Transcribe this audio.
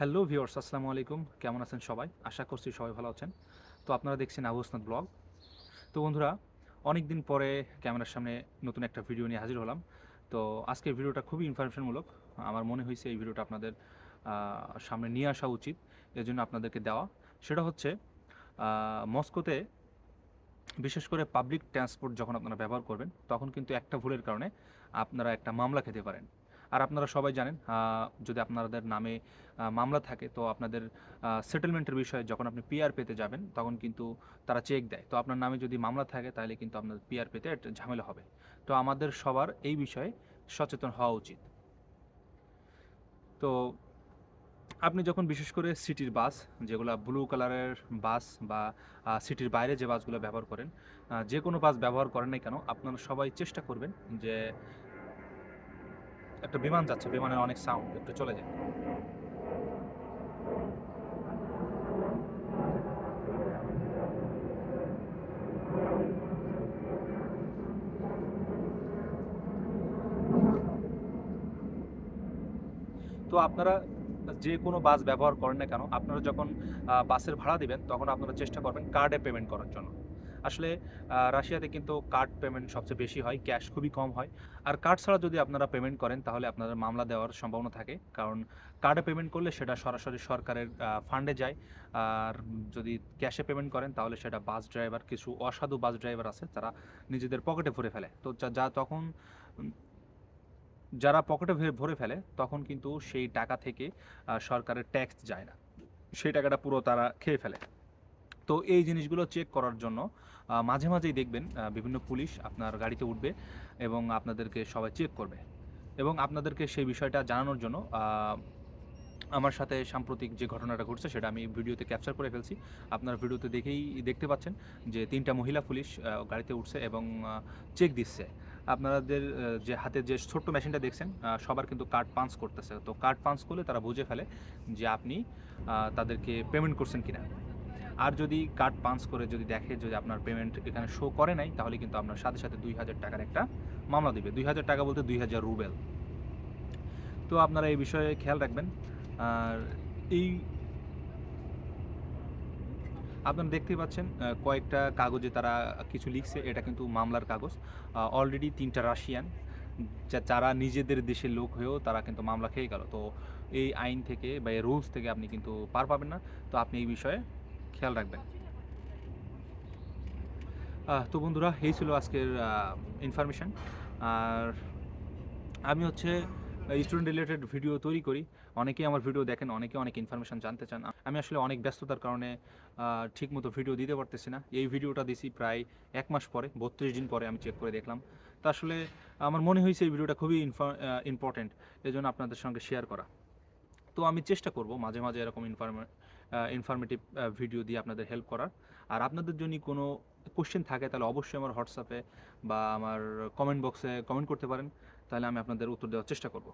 Hello viewers, আসসালামু আলাইকুম। কেমন আছেন সবাই? আশা করছি সবাই ভালো আছেন। তো আপনারা দেখছেন আবু হাসনাত ব্লগ। তো বন্ধুরা অনেক দিন পরে ক্যামেরার সামনে নতুন একটা ভিডিও নিয়ে হাজির হলাম। তো আজকের ভিডিওটা খুবই ইনফরমেশনমূলক আমার মনে হয়েছে এই ভিডিওটা আপনাদের সামনে নিয়ে আসা উচিত এর জন্য আপনাদেরকে দেওয়া। সেটা হচ্ছে মস্কোতে বিশেষ করে পাবলিক ট্রান্সপোর্ট যখন আপনারা ব্যবহার করবেন, তখন কিন্তু একটা ভুলের কারণে আপনারা একটা মামলা খেতে পারেন। আর আপনারা সবাই জানেন যদি আপনাদের নামে মামলা থাকে, তো আপনাদের সেটেলমেন্টের বিষয়ে যখন আপনি পিআর পেতে যাবেন, তখন কিন্তু তারা চেক দেয়। তো আপনার নামে যদি মামলা থাকে, তাহলে কিন্তু আপনার পিআর পেতে একটা ঝামেলা হবে। তো আমাদের সবার এই বিষয়ে সচেতন হওয়া উচিত। তো আপনি যখন বিশেষ করে সিটির বাস, যেগুলো ব্লু কালারের বাস বা সিটির বাইরে যে বাসগুলো ব্যবহার করেন যে কোনো বাস ব্যবহার করেন না কেন, আপনারা সবাই চেষ্টা করবেন যে একটা বিমান যাচ্ছে, বিমানের অনেক সাউন্ড একটু চলে যায়। তো আপনারা যে কোনো বাস ব্যবহার করেন না কেন, আপনারা যখন বাসের ভাড়া দিবেন, তখন আপনারা চেষ্টা করবেন কার্ডে পেমেন্ট করার জন্য। আসলে রাশিয়াতে কিন্তু কার্ড পেমেন্ট সবচেয়ে বেশি হয় ক্যাশ খুবই কম হয়। আর কার্ড ছাড়া যদি আপনারা পেমেন্ট করেন, তাহলে আপনাদের মামলা দেওয়ার সম্ভাবনা থাকে। কারণ কার্ডে পেমেন্ট করলে সেটা সরাসরি সরকারের ফান্ডে যায়। আর যদি ক্যাশে পেমেন্ট করেন, তাহলে সেটা বাস ড্রাইভার কিছু অসাধু বাস ড্রাইভার আছে, তারা নিজেদের পকেটে ভরে ফেলে। তো যা- তখন, যারা পকেটে ভরে ফেলে, তখন কিন্তু সেই টাকা থেকে সরকারের ট্যাক্স যায় না। সেই টাকাটা পুরো তারা খেয়ে ফেলে। তো এই জিনিসগুলো চেক করার জন্য মাঝে মাঝেই দেখবেন বিভিন্ন পুলিশ আপনার গাড়িতে উঠবে এবং আপনাদেরকে সবাই চেক করবে। এবং আপনাদেরকে সেই বিষয়টা জানানোর জন্য আমার সাথে সাম্প্রতিক যে ঘটনাটা ঘটছে সেটা আমি ভিডিওতে ক্যাপচার করে ফেলছি। আপনার ভিডিওতে দেখেই, দেখতে পাচ্ছেন যে তিনটা মহিলা পুলিশ গাড়িতে উঠছে এবং চেক দিচ্ছে। আপনাদের যে হাতে যে ছোট্ট মেশিনটা দেখছেন সবার কিন্তু কার্ড পাঞ্চ করতেছে। তো কার্ড পাঞ্চ করলে তারা বুঝে ফেলে যে আপনি তাদেরকে পেমেন্ট করছেন কিনা। আর যদি কার্ড পাঞ্চ করে যদি দেখে যদি আপনার পেমেন্ট এখানে শো করে নাই, তাহলে কিন্তু আপনার সাথে সাথে দুই হাজার টাকার একটা মামলা দিবে। দুই হাজার টাকা বলতে দুই হাজার রুবেল। তো আপনারা এই বিষয়ে খেয়াল রাখবেন। আর এই আপনারা দেখতেই পাচ্ছেন কয়েকটা কাগজে তারা কিছু লিখছে। এটা কিন্তু মামলার কাগজ। অলরেডি তিনটা রাশিয়ান যা- যারা নিজেদের দেশের লোক হয়েও তারা কিন্তু মামলা খেয়ে গেল। তো এই আইন থেকে বা এই রুলস থেকে আপনি কিন্তু পার পাবেন না। তো আপনি এই বিষয়ে খেয়াল রাখবেন। তো বন্ধুরা, এই ছিল আজকের ইনফরমেশন আর আমি হচ্ছে স্টুডেন্ট রিলেটেড ভিডিও তৈরি করি। অনেকেই আমার ভিডিও দেখেন অনেকে অনেক ইনফরমেশন জানতে চান। আমি আসলে অনেক ব্যস্ততার কারণে ঠিক মতো ভিডিও দিতে পারতেছি না। এই ভিডিওটা দিছি প্রায় এক মাস পরে, বত্রিশ দিন পরে আমি চেক করে দেখলাম। তা আসলে আমার মনে হয়েছে এই ভিডিওটা খুবই ইম্পর্টেন্ট এই জন্য আপনাদের সঙ্গে শেয়ার করা। তো আমি চেষ্টা করব মাঝে মাঝে এরকম ইনফরমে ইনফরমেটিভ ভিডিও দিয়ে আপনাদের হেল্প করার। আর আপনাদের জন্য কোনো কোশ্চেন থাকে, তাহলে অবশ্যই আমার হোয়াটসঅ্যাপে বা আমার কমেন্ট বক্সে কমেন্ট করতে পারেন। তাহলে আমি আপনাদের উত্তর দেওয়ার চেষ্টা করব।